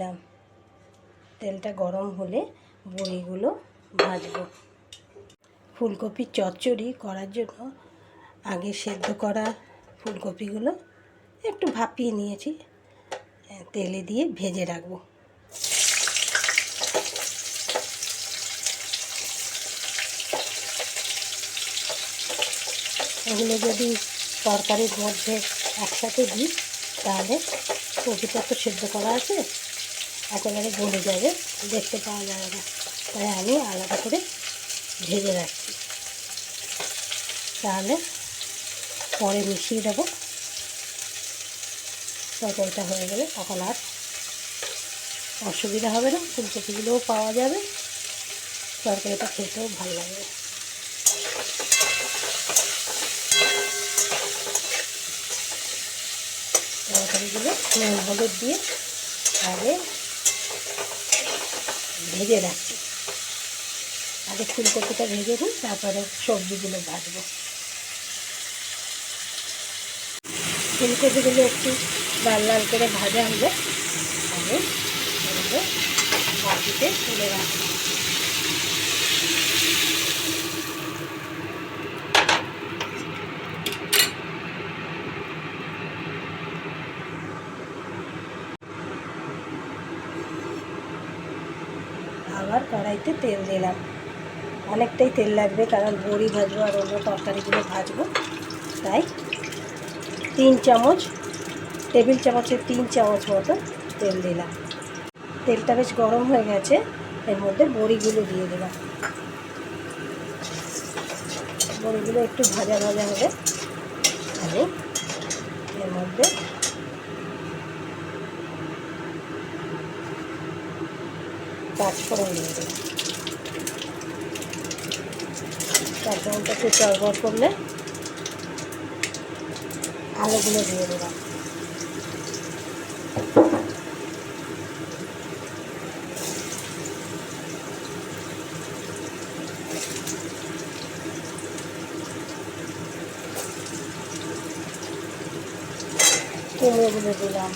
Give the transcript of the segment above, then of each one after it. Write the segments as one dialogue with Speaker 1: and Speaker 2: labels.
Speaker 1: দিলাম। তেলটা গরম হলে বড়িগুলো ভাজবো। ফুলকপির চচ্চড়ি করার জন্য আগে সেদ্ধ করা ফুলকপিগুলো একটু ভাপিয়ে নিয়েছি। তেলে দিয়ে ভেজে রাখব। এগুলো যদি তরকারির মধ্যে একসাথে দিই, তাহলে কপিটা তো সেদ্ধ করা আছে। একেবারে গলে যাবে, দেখতে পাওয়া যাবে না। তাই আমি আলাদা করে ভেজে রাখছি। তাহলে পরে মিশিয়ে দেবো। তরকারিটা হয়ে গেলে তখন আর অসুবিধা হবে না, ফুলকপিগুলোও পাওয়া যাবে। তরকারিটা খেতেও ভালো লাগবে। তরকারিগুলো হলুদ দিয়ে আগে ভেজে রাখছি। আগে ফুলকপিটা ভেজে দিন তারপরে সবজিগুলো ভাজবো ফুলকপিগুলো একটু লাল লাল করে ভাজা হলে আমি বাটিতে তুলে রাখব। আবার কড়াইতে তেল দিলাম। অনেকটাই তেল লাগবে, কারণ বড়ি ভাজবো আর অন্য তরকারিগুলো ভাজবো। তাই তিন চামচ, টেবিল চামচের তিন চামচ মতো তেল দিলাম। তেলটা বেশ গরম হয়ে গেছে, এর মধ্যে বড়িগুলো দিয়ে দিলাম। বড়িগুলো একটু ভাজা ভাজা হবে। আমি এর মধ্যে পাঁচফোড়ন দিয়ে দিলাম পাঁচফোড়নটা একটু চড়বড় করলে আলুগুলো দিয়ে দিলাম। কুমড়োগুলো দিলাম।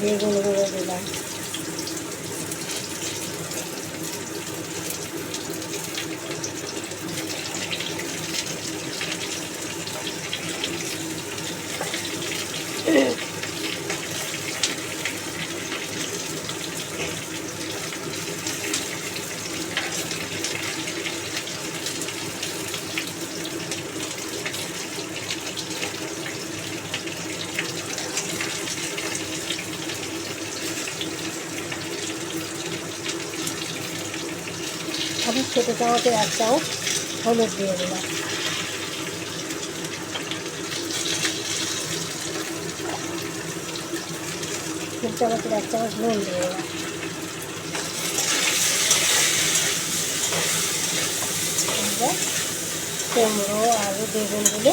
Speaker 1: বেগুনগুলো দিলাম আমি ছোটো চামচের এক চামচ হলুদ দিয়ে দিলাম। তিন চামচের এক চামচ নুন দিয়ে দিলাম। কুমড়ো, আলু বেগুনগুলো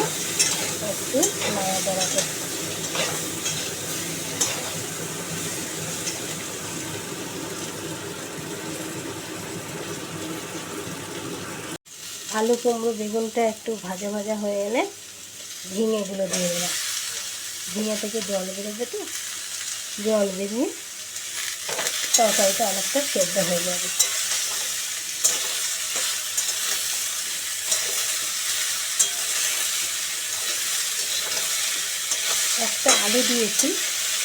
Speaker 1: একটু নাড়াচাড়া করছি। আলু কুমড়ো বেগুনটা একটু ভাজা ভাজা হয়ে এলে ঝিঙেগুলো দিয়ে দিলাম। ঝিঙে থেকে জল বেরোবে তো জল বেরিয়ে তরকারিটা অনেকটা সেদ্ধ হয়ে যাবে। একটা আলু দিয়েছি,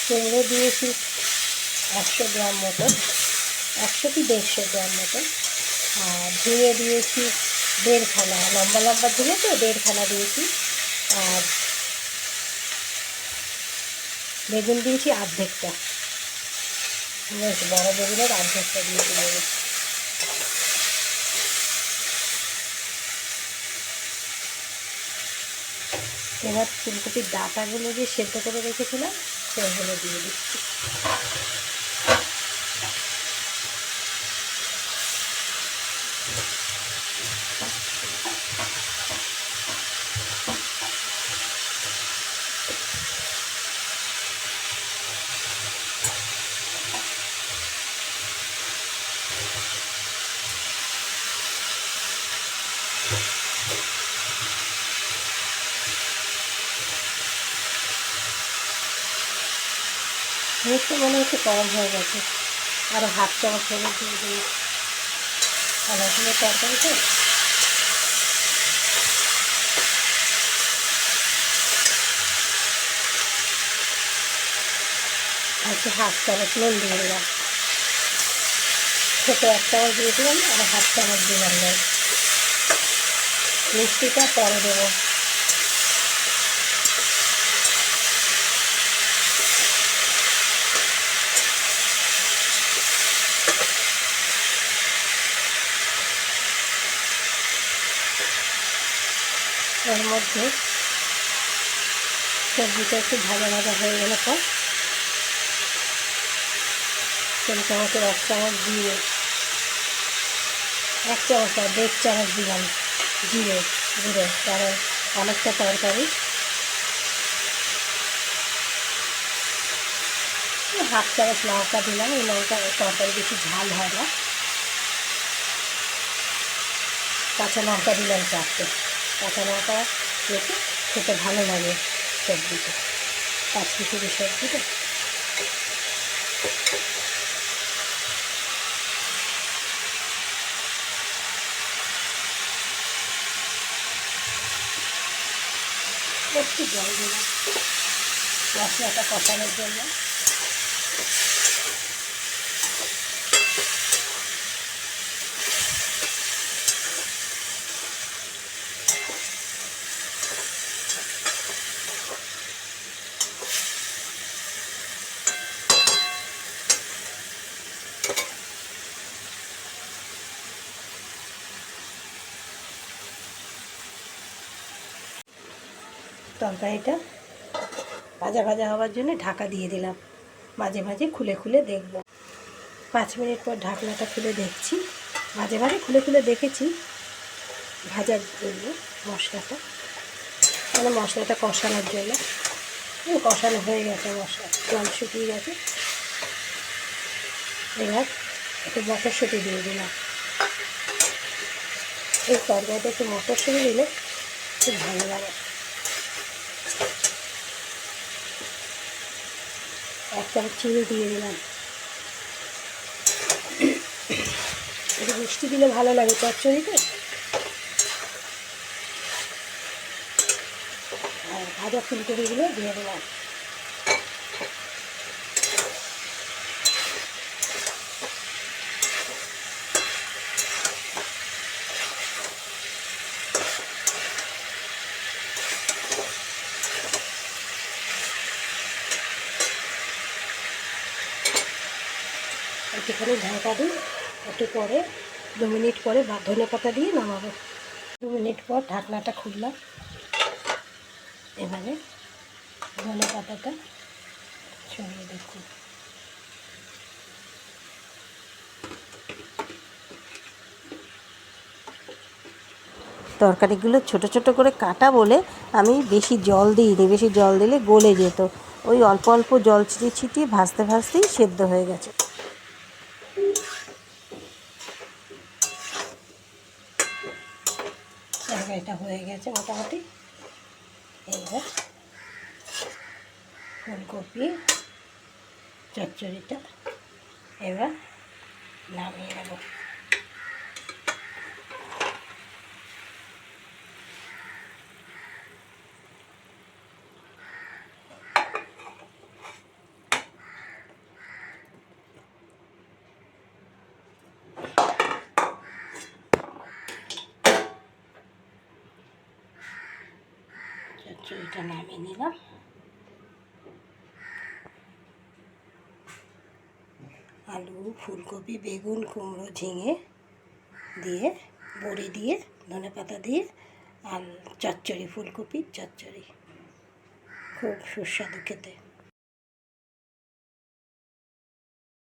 Speaker 1: কুমড়ো দিয়েছি একশো গ্রাম মতো, একশো কি দেড়শো গ্রাম মতো, আর ধুয়ে দিয়েছি দেড়খানা লম্বা লম্বা ঝিঙে তো দেড়খানা দিয়েছি। আর বেগুন দিয়েছি অর্ধেকটা বেশ, বড় বেগুনের অর্ধেকটা দিয়েছি বেগুন এবার ফুলকপির ডাটাগুলো যে সেদ্ধ করে রেখেছিলাম, সেগুলো দিয়ে দিচ্ছি। জিনিসটা মনে হচ্ছে গরম হয়ে গেছে। আরও হাফ চামচ হলুদ দিয়ে দিই অনেকগুলো তরকারি তো। আজকে হাফ চামচ নুন দিয়ে দিলাম। ছোটো এক চামচ দিয়ে দিলাম, আর হাফ চামচ দিলাম। নুন মিষ্টিটা পরে দেবো। এর মধ্যে সবজিটা একটু ভাজা ভাজা হয়ে গেলে পর তেল চামচের এক চামচ দিয়ে এক চামচ আর দেড় চামচ দিলাম জিরে গুঁড়ো, কারণ অনেকটা তরকারি হাফ চামচ লঙ্কা দিলাম। এই লঙ্কা তরকারি বেশি ঝাল হয় না। কাঁচা লঙ্কা দিলাম চারটে। কাঁচা লঙ্কা রেখে খেতে ভালো লাগে সবজিটা পাঁচ পিসের সবজিটা একটু জল দিলাম। মশলাটা কষানোর জন্য। তরকারিটা। ভাজা ভাজা হওয়ার জন্য ঢাকা দিয়ে দিলাম। মাঝে মাঝে খুলে খুলে দেখব। পাঁচ মিনিট পর ঢাকনাটা খুলে দেখছি। মাঝে মাঝে খুলে খুলে দেখেছি। ভাজার জন্য মশলাটা। মানে মশলাটা কষানোর জন্য। কষানো হয়ে গেছে মশলা। জল শুকিয়ে গেছে। এবার একটু মটরশুঁটি দিয়ে দিলাম। এই তরকারিটা একটু মটরশুঁটি দিলে খুব ভালো লাগে। এক চামচ চিনি দিয়ে দিলাম। একটু মিষ্টি দিলে ভালো লাগে চচ্চড়িতে। আর ভাজা ফুলকপিগুলো দিয়ে দিলাম। একটুখানি ঢাকা দিই, একটু পরে দু মিনিট পরে বা ধনে পাতা দিয়ে নামাবো। দু মিনিট পর ঢাকনাটা খুললাম। এবারে ধনে পাতাটা ছড়িয়ে দেখুন তরকারিগুলো ছোট ছোট করে কাটা বলে আমি বেশি জল দিইনি, বেশি জল দিলে গলে যেত। ওই অল্প অল্প জল ছিটিয়ে ছিটিয়ে ভাজতে ভাজতেই সেদ্ধ হয়ে গেছে। তরকারিটা হয়ে গেছে মোটামুটি। এইবার ফুলকপি চচ্চড়িটা এবার নামিয়ে নেব। চচ্চড়িটা নামিয়ে নিলাম। আলু, ফুলকপি, বেগুন, কুমড়ো, ঝিঙে দিয়ে, বড়ি দিয়ে, ধনে পাতা দিয়ে আর চচ্চড়ি ফুলকপির চচ্চড়ি। খুব সুস্বাদু খেতে।